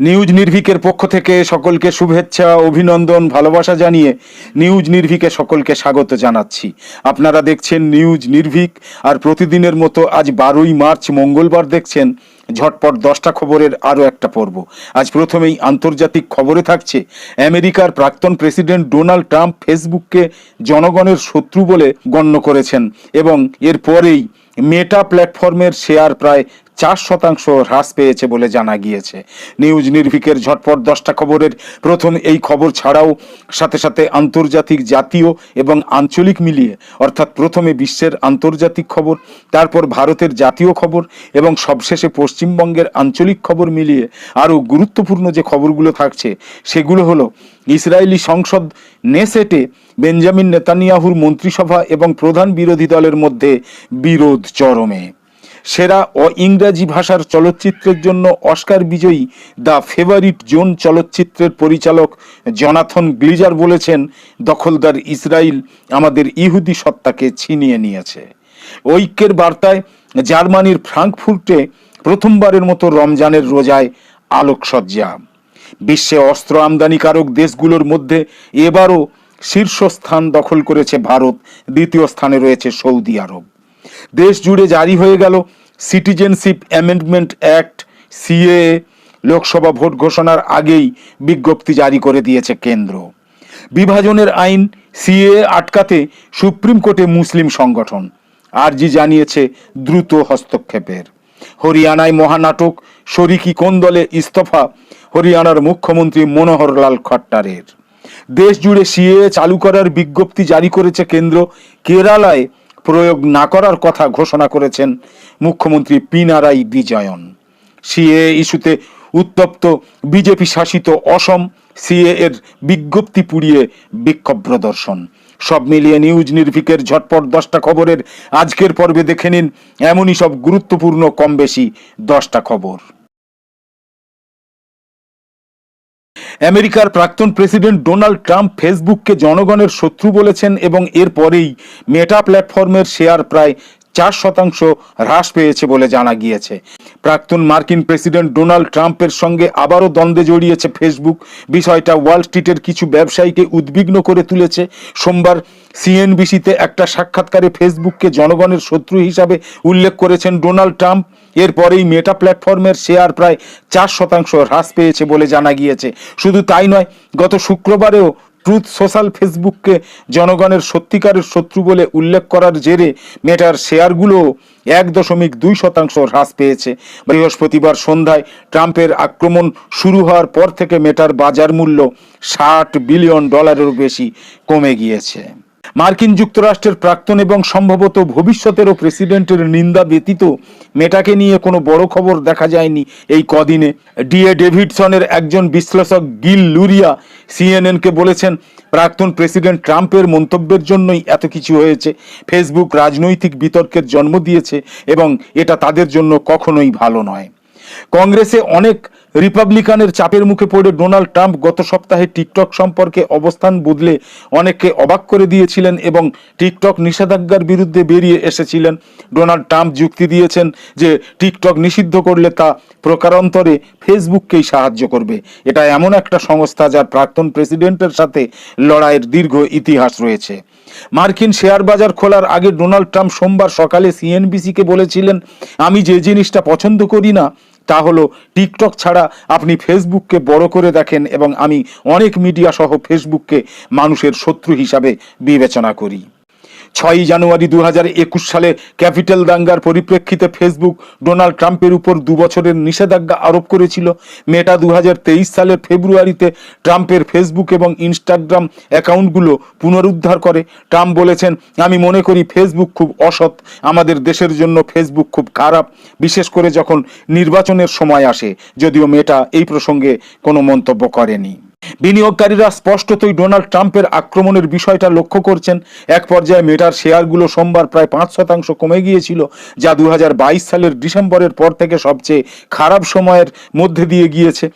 News নির্ভিকের পক্ষ থেকে সকলকে শুভেচ্ছা, অভিনন্দন, ভালোবাসা জানিয়ে নিউজ নির্ভিকে সকলকে স্বাগত জানাচ্ছি। আপনারা দেখছেন নিউজ নির্ভিক, আর প্রতিদিনের মতো আজ বারোই মার্চ মঙ্গলবার দেখছেন ঝটপট দশটা খবরের আরও একটা পর্ব। আজ প্রথমেই আন্তর্জাতিক খবরে থাকছে, আমেরিকার প্রাক্তন প্রেসিডেন্ট ডোনাল্ড ট্রাম্প ফেসবুককে জনগণের শত্রু বলে গণ্য করেছেন এবং এরপরেই মেটা প্ল্যাটফর্মের শেয়ার প্রায় চার শতাংশ হ্রাস পেয়েছে বলে জানা গিয়েছে। নিউজ নির্ভিকের ঝটপট দশটা খবরের প্রথম এই খবর ছাড়াও সাথে সাথে আন্তর্জাতিক জাতীয় এবং আঞ্চলিক মিলিয়ে, অর্থাৎ প্রথমে বিশ্বের আন্তর্জাতিক খবর, তারপর ভারতের জাতীয় খবর এবং সবশেষে পশ্চিমবঙ্গের আঞ্চলিক খবর মিলিয়ে আরও গুরুত্বপূর্ণ যে খবরগুলো থাকছে, সেগুলো হলো ইসরায়েলি সংসদ নেসেটে বেঞ্জামিন নেতানিয়াহুর মন্ত্রিসভা এবং প্রধান বিরোধী দলের মধ্যে বিরোধ চরমে। সেরা ও ইংরাজি ভাষার চলচ্চিত্রের জন্য অস্কার বিজয়ী দ্য ফেভারিট জোন চলচ্চিত্রের পরিচালক জনাথন গ্লিজার বলেছেন, দখলদার ইসরায়েল আমাদের ইহুদি সত্তাকে ছিনিয়ে নিয়েছে। ঐক্যের বার্তায় জার্মানির ফ্রাঙ্কফুর্টে প্রথমবারের মতো রমজানের রোজায় আলোকসজ্জা। বিশ্বে অস্ত্র আমদানিকারক দেশগুলোর মধ্যে এবারও শীর্ষস্থান দখল করেছে ভারত, দ্বিতীয় স্থানে রয়েছে সৌদি আরব। দেশ জুড়ে জারি হয়ে গেল citizenship amendment act CA Lok Sabha vote ঘোষণার আগেই বিজ্ঞপ্তি জারি করে দিয়েছে কেন্দ্র। বিভাজনের আইন সিএ আটকাতে সুপ্রিম কোর্টে মুসলিম সংগঠন, আরজি জানিয়েছে দ্রুত হস্তক্ষেপের। হরিয়ানায় মহানাটক, শরিকি কোন দলে ইস্তফা, হরিয়ানার মুখ্যমন্ত্রী মনোহরলাল খট্টারের। দেশ জুড়ে সিএ চালু করার বিজ্ঞপ্তি জারি করেছে কেন্দ্র, কেরালায় প্রয়োগ না করার কথা ঘোষণা করেছেন মুখ্যমন্ত্রী পিনারাই বিজয়ন। সিএ ইস্যুতে উত্তপ্ত বিজেপি শাসিত অসম, সিএ এর বিজ্ঞপ্তি পুড়িয়ে বিক্ষোভ প্রদর্শন। সব মিলিয়ে নিউজ নির্ভিকের ঝটপট দশটা খবরের আজকের পর্বে দেখে নিন, এমনই সব গুরুত্বপূর্ণ কম বেশি দশটা খবর। আমেরিকার প্রাক্তন প্রেসিডেন্ট ডোনাল্ড ট্রাম্প ফেসবুককে জনগণের শত্রু বলেছেন এবং এরপরেই মেটা প্ল্যাটফর্মের শেয়ার প্রায় চার শতাংশ হ্রাস পেয়েছে বলে জানা গিয়েছে। প্রাক্তন মার্কিন প্রেসিডেন্ট ডোনাল্ড ট্রাম্পের সঙ্গে আবারও দ্বন্দ্বে জড়িয়েছে ফেসবুক। বিষয়টা ওয়াল স্ট্রিটের কিছু ব্যবসায়ীকে উদ্বিগ্ন করে তুলেছে। সোমবার সিএনবিসিতে একটা সাক্ষাৎকারে ফেসবুককে জনগণের শত্রু হিসাবে উল্লেখ করেছেন ডোনাল্ড ট্রাম্প। এরপরেই মেটা প্ল্যাটফর্মের শেয়ার প্রায় চার শতাংশ হ্রাস পেয়েছে বলে জানা গিয়েছে। শুধু তাই নয়, গত শুক্রবারেও ট্রুথ সোশ্যাল ফেসবুককে জনগণের সত্যিকারের শত্রু বলে উল্লেখ করার জেরে মেটার শেয়ারগুলো এক দশমিক দুই শতাংশ হ্রাস পেয়েছে। বৃহস্পতিবার সন্ধ্যায় ট্রাম্পের আক্রমণ শুরু হওয়ার পর থেকে মেটার বাজার মূল্য ষাট বিলিয়ন ডলারেরও বেশি কমে গিয়েছে। মার্কিন যুক্তরাষ্ট্রের প্রাক্তন এবং সম্ভবত ভবিষ্যতেরও প্রেসিডেন্টের নিন্দা ব্যতীত মেটাকে নিয়ে কোনো বড় খবর দেখা যায়নি এই কদিনে। ডিএ ডেভিডসনের একজন বিশ্লেষক গিল লুরিয়া সিএনএনকে বলেছেন, প্রাক্তন প্রেসিডেন্ট ট্রাম্পের মন্তব্যের জন্যই এত কিছু হয়েছে। ফেসবুক রাজনৈতিক বিতর্কের জন্ম দিয়েছে এবং এটা তাদের জন্য কখনোই ভালো নয়। কংগ্রেসে অনেক রিপাবলিকানের চাপের মুখে পড়ে ডোনাল্ড ট্রাম্প গত সপ্তাহে টিকটক সম্পর্কে অবস্থান বদলে অনেককে অবাক করে দিয়েছিলেন এবং টিকটক নিষেধাজ্ঞার বিরুদ্ধে বেরিয়ে এসেছিলেন। ডোনাল্ড ট্রাম্প যুক্তি দিয়েছেন যে টিকটক নিষিদ্ধ করলে তা প্রকারান্তরে ফেসবুককেই সাহায্য করবে। এটা এমন একটা সংস্থা যার প্রাক্তন প্রেসিডেন্টের সাথে লড়াইয়ের দীর্ঘ ইতিহাস রয়েছে। মার্কিন শেয়ার বাজার খোলার আগে ডোনাল্ড ট্রাম্প সোমবার সকালে সিএনবিসিকে বলেছিলেন, আমি যে জিনিসটা পছন্দ করি না তা হলো টিকটক ছাড়া আপনি ফেসবুককে বড় করে দেখেন এবং আমি অনেক মিডিয়া সহ ফেসবুককে মানুষের শত্রু হিসাবে বিবেচনা করি। ছয়ই জানুয়ারি দু একুশ সালে ক্যাপিটাল দাঙ্গার পরিপ্রেক্ষিতে ফেসবুক ডোনাল্ড ট্রাম্পের উপর দু বছরের নিষেধাজ্ঞা আরোপ করেছিল। মেটা দু হাজার তেইশ সালের ফেব্রুয়ারিতে ট্রাম্পের ফেসবুক এবং ইনস্টাগ্রাম অ্যাকাউন্টগুলো পুনরুদ্ধার করে। ট্রাম্প বলেছেন, আমি মনে করি ফেসবুক খুব অসৎ, আমাদের দেশের জন্য ফেসবুক খুব খারাপ, বিশেষ করে যখন নির্বাচনের সময় আসে। যদিও মেটা এই প্রসঙ্গে কোনো মন্তব্য করেনি। বিনিয়োগকারীরা স্পষ্টতই ডোনাল্ড ট্রাম্পের আক্রমণের বিষয়টা লক্ষ্য করছেন। এক পর্যায়ে মেটার শেয়ারগুলো সোমবার প্রায় পাঁচ শতাংশ কমে গিয়েছিল, যা দু হাজার বাইশ সালের ডিসেম্বরের পর থেকে সবচেয়ে খারাপ সময়ের মধ্যে দিয়ে গিয়েছে।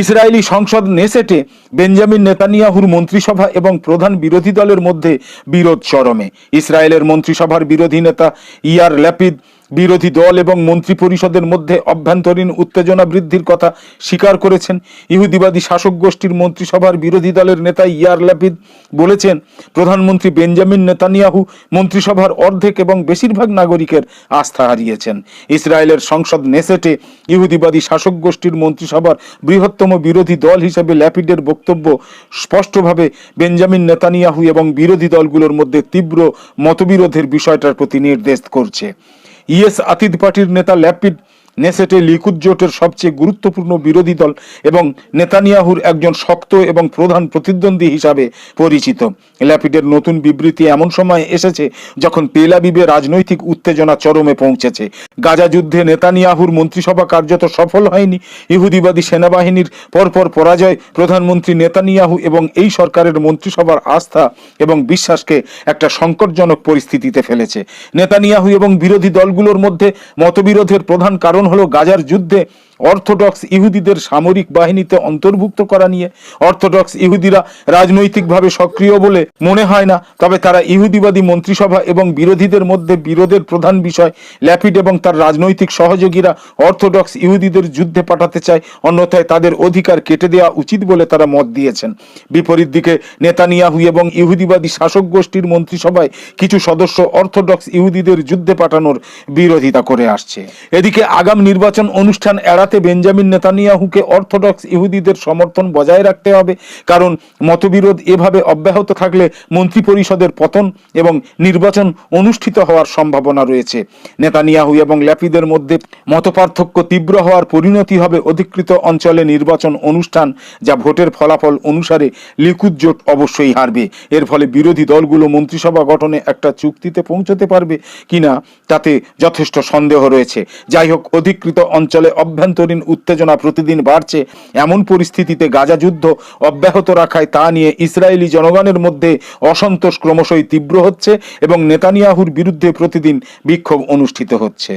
ইসরায়েলি সংসদ নেসেটে বেঞ্জামিন নেতানিয়াহুর মন্ত্রিসভা এবং প্রধান বিরোধী দলের মধ্যে বিরোধ চরমে। ইসরায়েলের মন্ত্রিসভার বিরোধী নেতা ইয়ার ল্যাপিদ বিরোধী দল এবং মন্ত্রী পরিষদের মধ্যে অভ্যন্তরীণ উত্তেজনা বৃদ্ধির কথা স্বীকার করেছেন। ইহুদিবাদী শাসক গোষ্ঠীর মন্ত্রিসভার বিরোধী দলের নেতা ইয়ার লাপিদ বলেছেন, প্রধানমন্ত্রী বেঞ্জামিন নেতানিয়াহু মন্ত্রিসভার অর্ধেক এবং বেশিরভাগ নাগরিকের আস্থা হারিয়েছেন। ইসরায়েলের সংসদ নেসেটে ইহুদিবাদী শাসক গোষ্ঠীর মন্ত্রিসভার বৃহত্তম বিরোধী দল হিসেবে ল্যাপিডের বক্তব্য স্পষ্টভাবে বেঞ্জামিন নেতানিয়াহু এবং বিরোধী দলগুলোর মধ্যে তীব্র মতবিরোধের বিষয়টার প্রতি নির্দেশ করছে। ইএস আতিদ পার্টির নেতা ল্যাপিড নেসেটে লিকুদ জোটের সবচেয়ে গুরুত্বপূর্ণ বিরোধী দল এবং নেতানিয়াহুর একজন শক্ত এবং প্রধান প্রতিদ্বন্দ্বী হিসাবে পরিচিত। ল্যাপিডের নতুন বিবৃতি এমন সময় এসেছে যখন তেলাবিবে রাজনৈতিক উত্তেজনা চরমে পৌঁছেছে। গাজা যুদ্ধে নেতানিয়াহুর মন্ত্রিসভা কার্যত সফল হয়নি। ইহুদিবাদী সেনাবাহিনীর পরপর পরাজয় প্রধানমন্ত্রী নেতানিয়াহু এবং এই সরকারের মন্ত্রিসভার আস্থা এবং বিশ্বাসকে একটা সংকটজনক পরিস্থিতিতে ফেলেছে। নেতানিয়াহু এবং বিরোধী দলগুলোর মধ্যে মতবিরোধের প্রধান কারণ হলো গাজার যুদ্ধে অর্থোডক্স ইহুদিদের সামরিক বাহিনীতে অন্তর্ভুক্ত করা নিয়ে অর্থোডক্স ইহুদিরা রাজনৈতিকভাবে সক্রিয় বলে মনে হয় না। তবে তারা ইহুদিবাদী মন্ত্রিসভা এবং বিরোধীদের মধ্যে বিরোধের প্রধান বিষয় ল্যাপিড এবং তার রাজনৈতিক সহযোগীরা অর্থোডক্স ইহুদিদের যুদ্ধে পাঠাতে চায়। অন্যথায় তাদের অধিকার কেটে দেওয়া উচিত বলে তারা মত দিয়েছেন। বিপরীত দিকে নেতানিয়াহু এবং ইহুদিবাদী শাসক গোষ্ঠীর মন্ত্রিসভায় কিছু সদস্য অর্থোডক্স ইহুদিদের যুদ্ধে পাঠানোর বিরোধিতা করে আসছে। এদিকে আগাম নির্বাচন অনুষ্ঠান এড়াতে বেঞ্জামিন নেতানিয়াহুকে অর্থোডক্স ইহুদিদের সমর্থন বজায় রাখতে হবে, কারণ মতবিরোধ এভাবে অব্যাহত থাকলে মন্ত্রী পরিষদের পতন এবং নির্বাচন অনুষ্ঠিত হওয়ার সম্ভাবনা রয়েছে। নেতানিয়াহু এবং ল্যাপিদের মধ্যে মতপার্থক্য তীব্র হওয়ার পরিণতি হবে অধিকৃত অঞ্চলে নির্বাচন অনুষ্ঠান, যা ভোটের ফলাফল অনুসারে লিকুদ জোট অবশ্যই হারবে। এর ফলে বিরোধী দলগুলো মন্ত্রিসভা গঠনে একটা চুক্তিতে পৌঁছতে পারবে কিনা তাতে যথেষ্ট সন্দেহ রয়েছে। যাই হোক, অধিকৃত অঞ্চলে অভ্যন্তরীণ উত্তেজনা প্রতিদিন বাড়ছে, এমন পরিস্থিতিতে গাজা যুদ্ধ অব্যাহত রাখায় তা নিয়ে ইসরায়েলি জনগণের মধ্যে অসন্তোষ ক্রমশই তীব্র হচ্ছে এবং নেতানিয়াহুর বিরুদ্ধে প্রতিদিন বিক্ষোভ অনুষ্ঠিত হচ্ছে।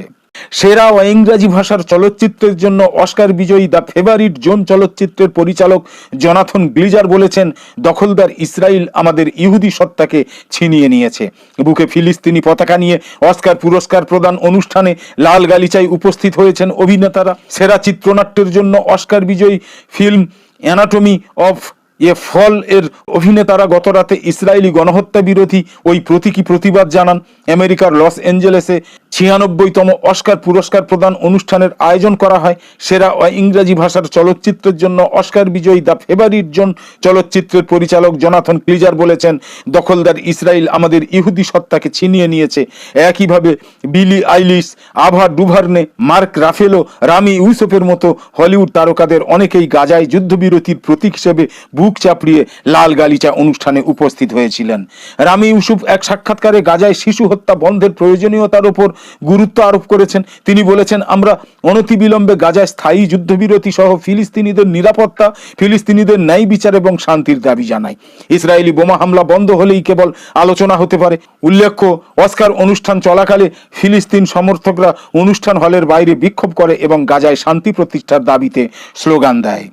সেরা ও ইংরাজি ভাষার চলচ্চিত্রের জন্য অস্কার বিজয়ী দ্য ফেভারিট জোন চলচ্চিত্রের পরিচালক জনাথন গ্লিজার বলেছেন, দখলদার ইসরায়েল আমাদের ইহুদি সত্তাকে ছিনিয়ে নিয়েছে। বুকে ফিলিস্তিনি পতাকা নিয়ে অস্কার পুরস্কার প্রদান অনুষ্ঠানে লাল গালিচায় উপস্থিত হয়েছেন অভিনেতারা। সেরা চিত্রনাট্যের জন্য অস্কার বিজয়ী film Anatomy of a Fall এর অভিনেতারা গত রাতে ইসরায়েলি গণহত্যা বিরোধী ওই প্রতীকী প্রতিবাদ জানান। আমেরিকার লস অ্যাঞ্জেলেসে ছিয়ানব্বইতম অস্কার পুরস্কার প্রদান অনুষ্ঠানের আয়োজন করা হয়। সেরা ও ইংরাজি ভাষার চলচ্চিত্রের জন্য অস্কার বিজয়ী দ্য ফেভারিট জন চলচ্চিত্রের পরিচালক জনাথন ক্লিজার বলেছেন, দখলদার ইসরায়েল আমাদের ইহুদি সত্তাকে ছিনিয়ে নিয়েছে। একইভাবে বিলি আইলিস আভা ডুভার্নে, মার্ক রাফেলো, রামি ইউসুফের মতো হলিউড তারকাদের অনেকেই গাজায় যুদ্ধবিরতির প্রতীক হিসেবে বুক চাপড়িয়ে লাল গালিচা অনুষ্ঠানে উপস্থিত হয়েছিলেন। রামি ইউসুফ এক সাক্ষাৎকারে গাজায় শিশু হত্যা বন্ধের প্রয়োজনীয়তার উপর গুরুত্ব আরোপ করেছেন। তিনি বলেছেন, আমরা অনতিবিলম্বে গাজায় স্থায়ী যুদ্ধবিরতি সহ ফিলিস্তিনিদের নিরাপত্তা, ফিলিস্তিনিদের ন্যায় বিচার এবং শান্তির দাবি জানাই। ইসরায়েলি বোমা হামলা বন্ধ হলেই কেবল আলোচনা হতে পারে। উল্লেখ্য, অস্কার অনুষ্ঠান চলাকালে ফিলিস্তিন সমর্থকরা অনুষ্ঠান হলের বাইরে বিক্ষোভ করে এবং গাজায় শান্তি প্রতিষ্ঠার দাবিতে স্লোগান দেয়।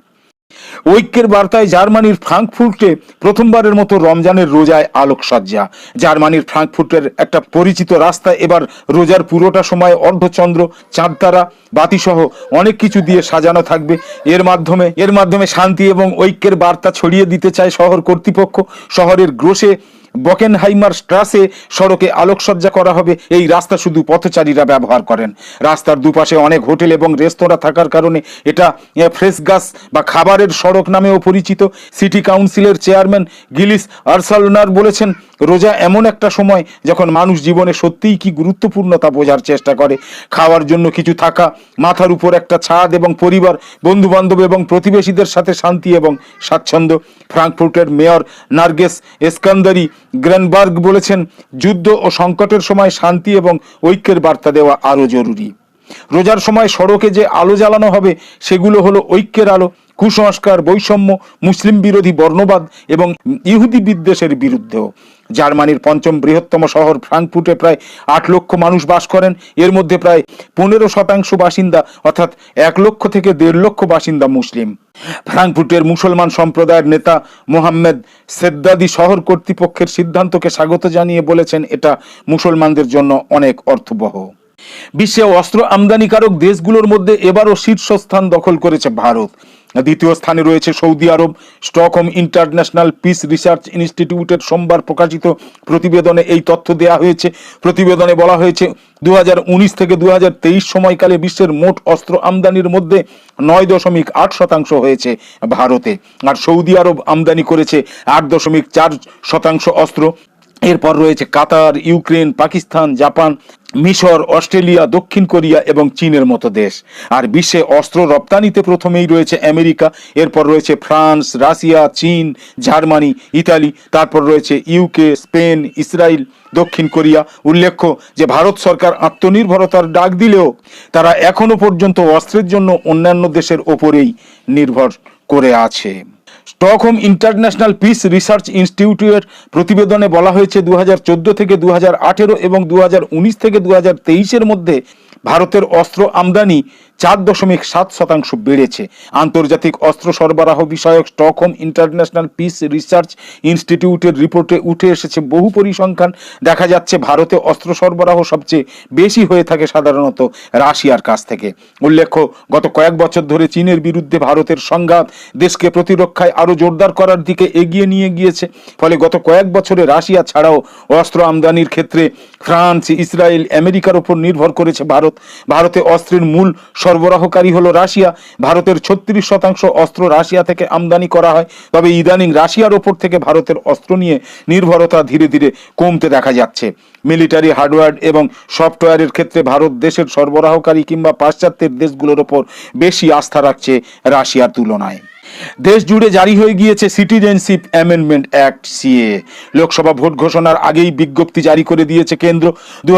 ঐক্যের বার্তায় জার্মানির ফ্রাঙ্কফুর্টে প্রথমবারের মতো রমজানের রোজায় আলোকসজ্জা। জার্মানির ফ্রাঙ্কফুর্টের একটা পরিচিত রাস্তা এবার রোজার পুরোটা সময় অর্ধচন্দ্র, চাঁদতারা, বাতিসহ অনেক কিছু দিয়ে সাজানো থাকবে। এর মাধ্যমে এর মাধ্যমে শান্তি এবং ঐক্যের বার্তা ছড়িয়ে দিতে চায় শহর কর্তৃপক্ষ। শহরের গ্রোসে বকেনহাইমার স্ট্রাসে সড়কে আলোকসজ্জা করা হবে। এই রাস্তা শুধু পথচারীরা ব্যবহার করেন। রাস্তার দুপাশে অনেক হোটেল এবং রেস্তোরাঁ থাকার কারণে এটা ফ্রেশ গাছ বা খাবারের সড়ক নামেও পরিচিত। সিটি কাউন্সিলের চেয়ারম্যান গিলিস আরসালনার বলেছেন, রোজা এমন একটা সময় যখন মানুষ জীবনে সত্যিই কি গুরুত্বপূর্ণতা বোঝার চেষ্টা করে। খাওয়ার জন্য কিছু থাকা, মাথার উপর একটা ছাদ এবং পরিবার বন্ধু বান্ধব এবং প্রতিবেশীদের সাথে শান্তি এবং স্বাচ্ছন্দ্য। ফ্রাঙ্কফুর্টের মেয়র নার্গেস এসকান্দারি গ্রেনবার্গ বলেছেন, যুদ্ধ ও সংকটের সময় শান্তি এবং ঐক্যের বার্তা দেওয়া আরও জরুরি। রোজার সময় সড়কে যে আলো জ্বালানো হবে, সেগুলো হলো ঐক্যের আলো কুসংস্কার, বৈষম্য, মুসলিম বিরোধী বর্ণবাদ এবং ইহুদি বিদ্বেষের বিরুদ্ধেও। জার্মানির পঞ্চম বৃহত্তম শহর ফ্রাঙ্কফুটে প্রায় আট লক্ষ মানুষ বাস করেন। এর মধ্যে প্রায় পনেরো শতাংশ বাসিন্দা, অর্থাৎ এক লক্ষ থেকে দেড় লক্ষ বাসিন্দা মুসলিম। ফ্রাঙ্কফুটের মুসলমান সম্প্রদায়ের নেতা মোহাম্মদ সেদ্দাদি শহর কর্তৃপক্ষের সিদ্ধান্তকে স্বাগত জানিয়ে বলেছেন, এটা মুসলমানদের জন্য অনেক অর্থবহ। বিশ্বে অস্ত্র আমদানিকারক দেশগুলোর মধ্যে এবারও শীর্ষস্থান দখল করেছে ভারত। দ্বিতীয় স্থানে রয়েছে সৌদি আরব স্টকহোম ইন্টারন্যাশনাল পিস রিসার্চ ইনস্টিটিউটের সোমবার প্রকাশিত প্রতিবেদনে এই তথ্য দেওয়া হয়েছে। প্রতিবেদনে বলা হয়েছে দু হাজার উনিশ থেকে দু হাজার তেইশ সময়কালে বিশ্বের মোট অস্ত্র আমদানির মধ্যে নয় দশমিক আট শতাংশ হয়েছে ভারতে। আর সৌদি আরব আমদানি করেছে আট দশমিক চার শতাংশ অস্ত্র। এরপর রয়েছে কাতার, ইউক্রেন, পাকিস্তান, জাপান, মিশর, অস্ট্রেলিয়া, দক্ষিণ কোরিয়া এবং চীনের মতো দেশ। আর বিশ্বে অস্ত্র রপ্তানিতে প্রথমেই রয়েছে আমেরিকা, এরপর রয়েছে ফ্রান্স, রাশিয়া, চীন, জার্মানি, ইতালি, তারপর রয়েছে ইউকে, স্পেন ইসরায়েল দক্ষিণ কোরিয়া। উল্লেখ্য যে ভারত সরকার আত্মনির্ভরতার ডাক দিলেও তারা এখনও পর্যন্ত অস্ত্রের জন্য অন্যান্য দেশের ওপরেই নির্ভর করে আছে। স্টকহোম ইন্টারন্যাশনাল পিস রিসার্চ ইনস্টিটিউটের প্রতিবেদনে বলা হয়েছে দু হাজার চোদ্দ থেকে দু হাজার আঠেরো এবং দু হাজার উনিশ থেকে দু তেইশের মধ্যে ভারতের অস্ত্র আমদানি চার দশমিক সাত শতাংশ বেড়েছে। আন্তর্জাতিক অস্ত্র সরবরাহ বিষয়ক স্টকহোম ইন্টারন্যাশনাল পিস রিসার্চ ইনস্টিটিউটের রিপোর্টে উঠে এসেছে, বহু পরিসংখ্যান দেখা যাচ্ছে ভারতে অস্ত্র সরবরাহ সবচেয়ে বেশি হয়ে থাকে সাধারণত রাশিয়ার কাছ থেকে। উল্লেখ্য, গত কয়েক বছর ধরে চীনের বিরুদ্ধে ভারতের সংঘাত দেশকে প্রতিরক্ষায় আরও জোরদার করার দিকে এগিয়ে নিয়ে গিয়েছে। ফলে গত কয়েক বছরে রাশিয়া ছাড়াও অস্ত্র আমদানির ক্ষেত্রে ফ্রান্স, ইসরায়েল, আমেরিকার উপর নির্ভর করেছে ভারত। ভারতে অস্ত্রের মূল সরবরাহকারী হলো রাশিয়া। ভারতের ছত্রিশ শতাংশ অস্ত্র রাশিয়া থেকে আমদানি করা হয়। তবে ইদানিং রাশিয়ার ওপর থেকে ভারতের অস্ত্র নিয়ে নির্ভরতা ধীরে ধীরে কমতে দেখা যাচ্ছে। মিলিটারি, হার্ডওয়্যার এবং সফটওয়্যারের ক্ষেত্রে ভারত দেশের সরবরাহকারী কিংবা পাশ্চাত্যের দেশগুলোর ওপর বেশি আস্থা রাখছে রাশিয়ার তুলনায়। দেশ জুড়ে জারি হয়ে গিয়েছে citizenship amendment act CA Lok Sabha vote ঘোষণার আগেই বিজ্ঞপ্তি জারি করে দিয়েছে কেন্দ্র। দু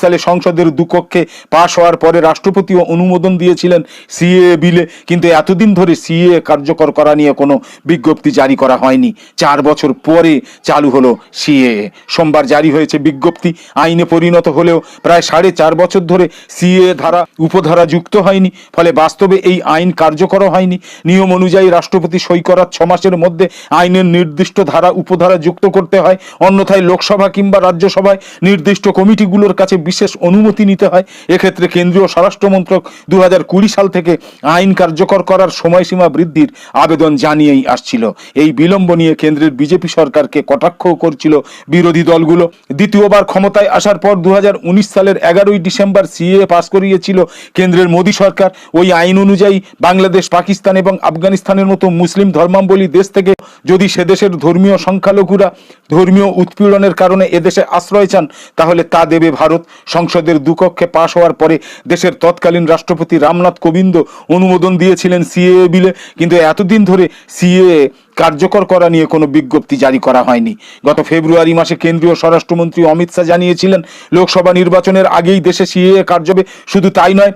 সালে সংসদের দুকক্ষে পাশ হওয়ার পরে রাষ্ট্রপতিও অনুমোদন দিয়েছিলেন সিএ বিলে। কিন্তু এতদিন ধরে সিএ কার্যকর করা নিয়ে কোনো বিজ্ঞপ্তি জারি করা হয়নি। চার বছর পরে চালু হলো সিএ সোমবার জারি হয়েছে বিজ্ঞপ্তি। আইনে পরিণত হলেও প্রায় সাড়ে চার বছর ধরে সিএ ধারা, উপধারা যুক্ত হয়নি। ফলে বাস্তবে এই আইন কার্যকর হয়নি। নিয়ম অনুযায়ী রাষ্ট্রপতি সই করার ছ মাসের মধ্যে আইনের নির্দিষ্ট ধারা, উপধারা যুক্ত করতে হয়। অন্যথায় লোকসভা কিংবা রাজ্যসভায় নির্দিষ্ট কমিটিগুলোর কাছে বিশেষ অনুমতি নিতে হয়। এক্ষেত্রে কেন্দ্রীয় স্বরাষ্ট্রমন্ত্রক দু হাজার কুড়ি সাল থেকে আইন কার্যকর করার সময়সীমা বৃদ্ধির আবেদন জানিয়েই আসছিল। এই বিলম্ব নিয়ে কেন্দ্রের বিজেপি সরকারকে কটাক্ষ করছিল বিরোধী দলগুলো। দ্বিতীয়বার ক্ষমতায় আসার পর দু হাজার উনিশ সালের এগারোই ডিসেম্বর সিএ পাস করিয়েছিল কেন্দ্রের মোদী সরকার। ওই আইন অনুযায়ী বাংলাদেশ, পাকিস্তান এবং আফগানিস্তানের মতো মুসলিম ধর্মাবলী দেশ থেকে যদি সে দেশের ধর্মীয় সংখ্যালঘুরা ধর্মীয় উৎপীড়নের কারণে এদেশে আশ্রয় চান, তাহলে তা দেবে ভারত। সংসদের দুকক্ষে পাশ হওয়ার পরে দেশের তৎকালীন রাষ্ট্রপতি রামনাথ কোবিন্দ অনুমোদন দিয়েছিলেন সিএ বিলে। কিন্তু এতদিন ধরে সিএ কার্যকর করা নিয়ে কোনো বিজ্ঞপ্তি জারি করা হয়নি। গত ফেব্রুয়ারি মাসে কেন্দ্রীয় স্বরাষ্ট্রমন্ত্রী অমিত শাহ জানিয়েছিলেন, লোকসভা নির্বাচনের আগেই দেশে সিএএ কার্যবে শুধু তাই নয়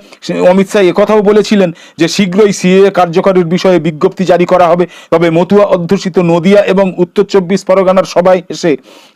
অমিত শাহ একথাও বলেছিলেন যে শীঘ্রই সিএএ কার্যকরের বিষয়ে বিজ্ঞপ্তি জারি করা হবে। তবে মতুয়া অধ্যুষিত নদিয়া এবং উত্তর চব্বিশ পরগনার সবাই এসে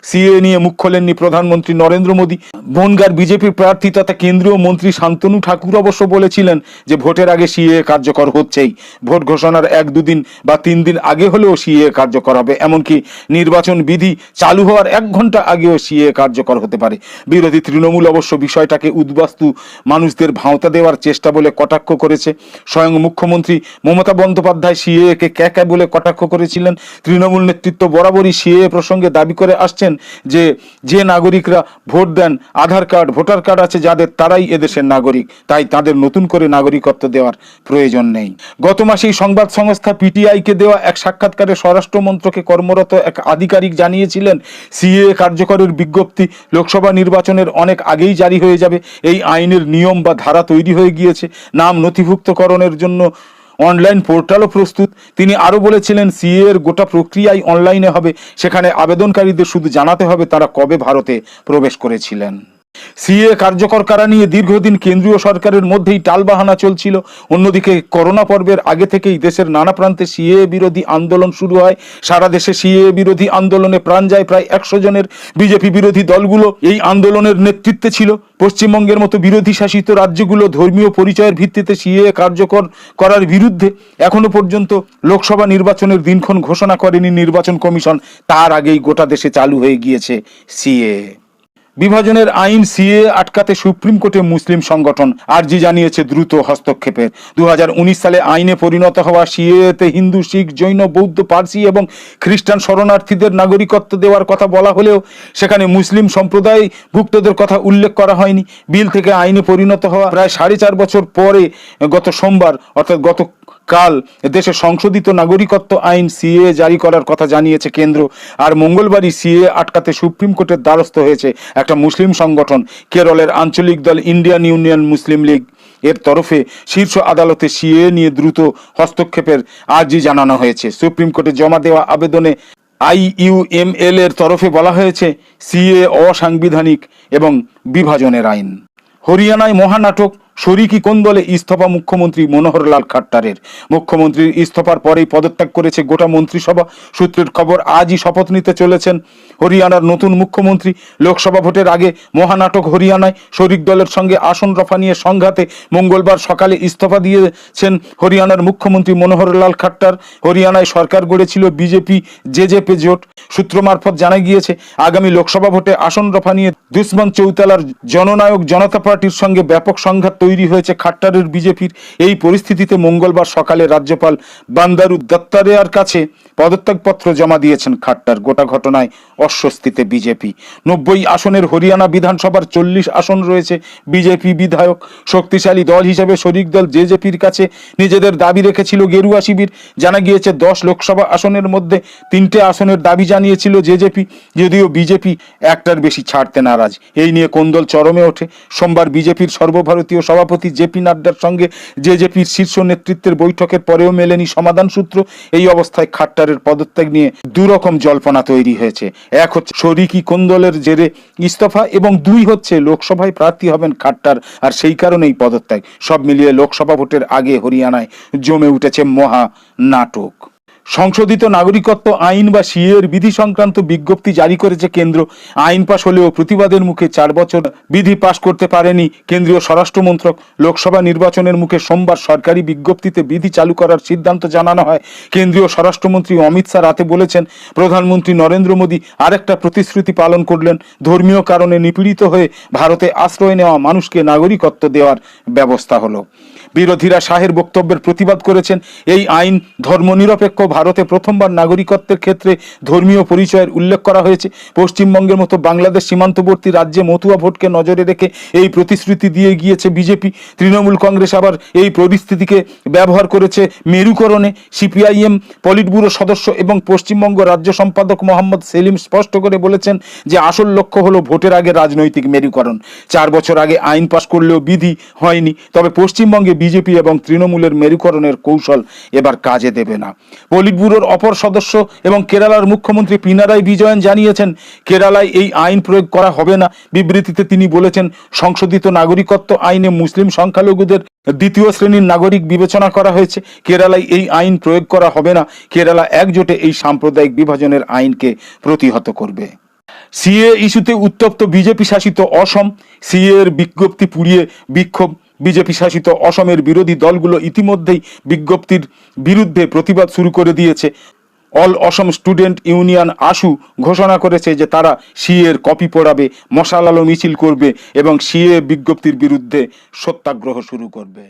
সিএ নিয়ে মুখ খোলেননি প্রধানমন্ত্রী নরেন্দ্র মোদী। বনগার বিজেপির প্রার্থী তথা কেন্দ্রীয় মন্ত্রী শান্তনু ঠাকুর অবশ্য বলেছিলেন যে ভোটের আগে সিএ কার্যকর হচ্ছেই। ভোট ঘোষণার এক দুদিন বা তিন দিন আগে হলেও সিএ কার্যকর হবে, এমনকি নির্বাচন বিধি চালু হওয়ার এক ঘণ্টা আগেও সিএ কার্যকর হতে পারে। বিরোধী তৃণমূল অবশ্য বিষয়টাকে উদ্বাস্তু মানুষদের ভাঁওতা দেওয়ার চেষ্টা বলে কটাক্ষ করেছে। স্বয়ং মুখ্যমন্ত্রী মমতা বন্দ্যোপাধ্যায় সিএ কে ক্যাকা বলে কটাক্ষ করেছিলেন। তৃণমূল নেতৃত্ব বরাবরই সিএ প্রসঙ্গে দাবি করে আসছেন যে যে নাগরিকরা ভোট দেন, আধার কার্ড, ভোটার কার্ড আছে যাদের, তারাই এদেশের নাগরিক। তাই তাদের নতুন করে নাগরিকত্ব দেওয়ার প্রয়োজন নেই। গত মাসেই সংবাদ সংস্থা পিটিআইকে দেওয়া এক সাক্ষাৎকারে স্বরাষ্ট্র মন্ত্রকে কর্মরত এক আধিকারিক জানিয়েছিলেন সিএ কার্যকরের বিজ্ঞপ্তি লোকসভা নির্বাচনের অনেক আগেই জারি হয়ে যাবে। এই আইনের নিয়ম বা ধারা তৈরি হয়ে গিয়েছে। নাম নথিভুক্তকরণের জন্য অনলাইন পোর্টালও প্রস্তুত। তিনি আরও বলেছিলেন সিএ এর গোটা প্রক্রিয়াই অনলাইনে হবে। সেখানে আবেদনকারীদের শুধু জানাতে হবে তারা কবে ভারতে প্রবেশ করেছিলেন। সিএ কার্যকর করা নিয়ে দীর্ঘদিন কেন্দ্রীয় সরকারের মধ্যেই টালবাহানা চলছিল। অন্যদিকে করোনা পর্বের আগে থেকেই দেশের নানা প্রান্তে সিএ বিরোধী আন্দোলন শুরু হয়। সারা দেশে সিএ বিরোধী আন্দোলনে প্রাণ যায় প্রায় একশো জনের। বিজেপি বিরোধী দলগুলো এই আন্দোলনের নেতৃত্বে ছিল। পশ্চিমবঙ্গের মতো বিরোধী শাসিত রাজ্যগুলো ধর্মীয় পরিচয়ের ভিত্তিতে সিএ কার্যকর করার বিরুদ্ধে এখনও পর্যন্ত লোকসভা নির্বাচনের দিনক্ষণ ঘোষণা করেনি নির্বাচন কমিশন। তার আগেই গোটা দেশে চালু হয়ে গিয়েছে সিএ। বিভাজনের আইন সিএ আটকাতে সুপ্রিম কোর্টে মুসলিম সংগঠন আর্জি জানিয়েছে দ্রুত হস্তক্ষেপের। দু হাজার উনিশ সালে আইনে পরিণত হওয়া সিএতে হিন্দু, শিখ, জৈন, বৌদ্ধ, পার্সি এবং খ্রিস্টান শরণার্থীদের নাগরিকত্ব দেওয়ার কথা বলা হলেও সেখানে মুসলিম সম্প্রদায় ভুক্তদের কথা উল্লেখ করা হয়নি। বিল থেকে আইনে পরিণত হওয়া প্রায় সাড়ে চার বছর পরে গত সোমবার, অর্থাৎ গত কাল দেশে সংশোধিত নাগরিকত্ব আইন সিএ জারি করার কথা জানিয়েছে কেন্দ্র। আর মঙ্গলবারই সিএ আটকাতে সুপ্রিম কোর্টের দ্বারস্থ হয়েছে একটা মুসলিম সংগঠন, কেরলের আঞ্চলিক দল ইন্ডিয়ান ইউনিয়ন মুসলিম লীগ। এর তরফে শীর্ষ আদালতে সিএ নিয়ে দ্রুত হস্তক্ষেপের আর্জি জানানো হয়েছে। সুপ্রিম কোর্টে জমা দেওয়া আবেদনে আইইউএমএল এর তরফে বলা হয়েছে, সিএ অসাংবিধানিক এবং বিভাজনের আইন। হরিয়ানায় মহানাটক শরিকি কোন দলে ইস্তফা মুখ্যমন্ত্রী মনোহরলাল খাট্টারের? মুখ্যমন্ত্রীর ইস্তফার পরেই পদত্যাগ করেছে গোটা মন্ত্রিসভা। সূত্রের খবর, আজই শপথ নিতে চলেছেন হরিয়ানার নতুন মুখ্যমন্ত্রী। লোকসভা ভোটের আগে মহানাটক হরিয়ানায় শরিক দলের সঙ্গে আসন রফা নিয়ে সংঘাতে মঙ্গলবার সকালে ইস্তফা দিয়েছেন হরিয়ানার মুখ্যমন্ত্রী মনোহরলাল খাট্টার। হরিয়ানায় সরকার গড়েছিল বিজেপি জেজেপি জোট। সূত্র মারফত জানা গিয়েছে, আগামী লোকসভা ভোটে আসন রফা নিয়ে দুষ্মন্ত চৌতালার জননায়ক জনতা পার্টির সঙ্গে ব্যাপক সংঘাত তৈরি হয়েছে খাট্টারের বিজেপির। এই পরিস্থিতিতে মঙ্গলবার সকালে রাজ্যপাল বান্দারু দত্তারেয়ার কাছে পদত্যাগপত্র জমা দিয়েছেন খাট্টার। গোটা ঘটনায় অস্বস্তিতে বিজেপি। নব্বই আসনের হরিয়ানা বিধানসভার চল্লিশ আসন রয়েছে বিজেপি বিধায়ক। শক্তিশালী দল হিসেবে শরিক দল জেজেপির কাছে নিজেদের দাবি রেখেছিল গেরুয়া শিবির। জানা গিয়েছে, দশ লোকসভা আসনের মধ্যে তিনটে আসনের দাবি জানিয়েছিল জেজেপি, যদিও বিজেপি একটার বেশি ছাড়তে নারাজ। এই নিয়ে কোন্দল চরমে ওঠে? সোমবার বিজেপির সর্বভারতীয় সভাপতি জেপি নাড্ডার সঙ্গে জেজেপির শীর্ষ নেতৃত্বের বৈঠকের পরেও মেলেনি সমাধান সূত্র এই অবস্থায় খাট্টারের পদত্যাগ নিয়ে দুরকম জল্পনা তৈরি হয়েছে। এক হচ্ছে শরিকি কোন্দলের জেরে ইস্তফা এবং দুই হচ্ছে লোকসভায় প্রার্থী হবেন খাট্টার। আর সেই কারণেই পদত্যাগ। সব মিলিয়ে লোকসভা ভোটের আগে হরিয়ানায় জমে উঠেছে মহা নাটক। সংশোধিত নাগরিকত্ব আইন বা সিএর বিধি সংক্রান্ত বিজ্ঞপ্তি জারি করেছে কেন্দ্র। আইন পাশ হলেও প্রতিবাদের মুখে চার বছর বিধি পাশ করতে পারেনি কেন্দ্রীয় স্বরাষ্ট্র মন্ত্রক। লোকসভা নির্বাচনের মুখে সোমবার সরকারি বিজ্ঞপ্তিতে বিধি চালু করার সিদ্ধান্ত জানানো হয়। কেন্দ্রীয় স্বরাষ্ট্রমন্ত্রী অমিত শাহ রাতে বলেছেন, প্রধানমন্ত্রী নরেন্দ্র মোদী আরেকটা প্রতিশ্রুতি পালন করলেন। ধর্মীয় কারণে নিপীড়িত হয়ে ভারতে আশ্রয় নেওয়া মানুষকে নাগরিকত্ব দেওয়ার ব্যবস্থা হলো। বিরোধীরা শাহের বক্তব্যের প্রতিবাদ করেছেন। এই আইন ধর্মনিরপেক্ষ, ভারতে প্রথমবার নাগরিকত্বের ক্ষেত্রে ধর্মীয় পরিচয়ের উল্লেখ করা হয়েছে। পশ্চিমবঙ্গের মতো বাংলাদেশ সীমান্তবর্তী রাজ্যে মতুয়া ভোটকে নজরে রেখে এই প্রতিশ্রুতি দিয়ে গিয়েছে বিজেপি। তৃণমূল কংগ্রেস আবার এই পরিস্থিতিকে ব্যবহার করেছে মেরুকরণে। সিপিআইএম, পলিটব্যুরো সদস্য এবং পশ্চিমবঙ্গ রাজ্য সম্পাদক মোহাম্মদ সেলিম স্পষ্ট করে বলেছেন যে আসল লক্ষ্য হলো ভোটের আগে রাজনৈতিক মেরুকরণ। চার বছর আগে আইন পাশ করলেও বিধি হয়নি। তবে পশ্চিমবঙ্গে বিজেপি এবং তৃণমূলের মেরুকরণের কৌশল এবার কাজে দেবে না। পলিট ব্যুরোর অপর সদস্য এবং কেরালার মুখ্যমন্ত্রী পিনারাই বিজয়ন জানিয়েছেন, কেরালায় এই আইন প্রয়োগ করা হবে না। বিবৃতিতে তিনি বলেছেন, সংশোধিত নাগরিকত্ব আইনে মুসলিম সংখ্যালঘুদের দ্বিতীয় শ্রেণির নাগরিক বিবেচনা করা হয়েছে। কেরালায় এই আইন প্রয়োগ করা হবে না। কেরালা একজোটে এই সাম্প্রদায়িক বিভাজনের আইনকে প্রতিহত করবে। সিএ ইস্যুতে উত্তপ্ত বিজেপি শাসিত অসম, সিএ এর বিজ্ঞপ্তি পুড়িয়ে বিক্ষোভ। বিজেপি শাসিত অসমের বিরোধী দলগুলো ইতিমধ্যেই বিজ্ঞপ্তির বিরুদ্ধে প্রতিবাদ শুরু করে দিয়েছে। অল অসম স্টুডেন্ট ইউনিয়ন আশু ঘোষণা করেছে যে তারা সিএর কপি পড়াবে মশাল আলো মিছিল করবে এবং সিএ বিজ্ঞপ্তির বিরুদ্ধে সত্যাগ্রহ শুরু করবে।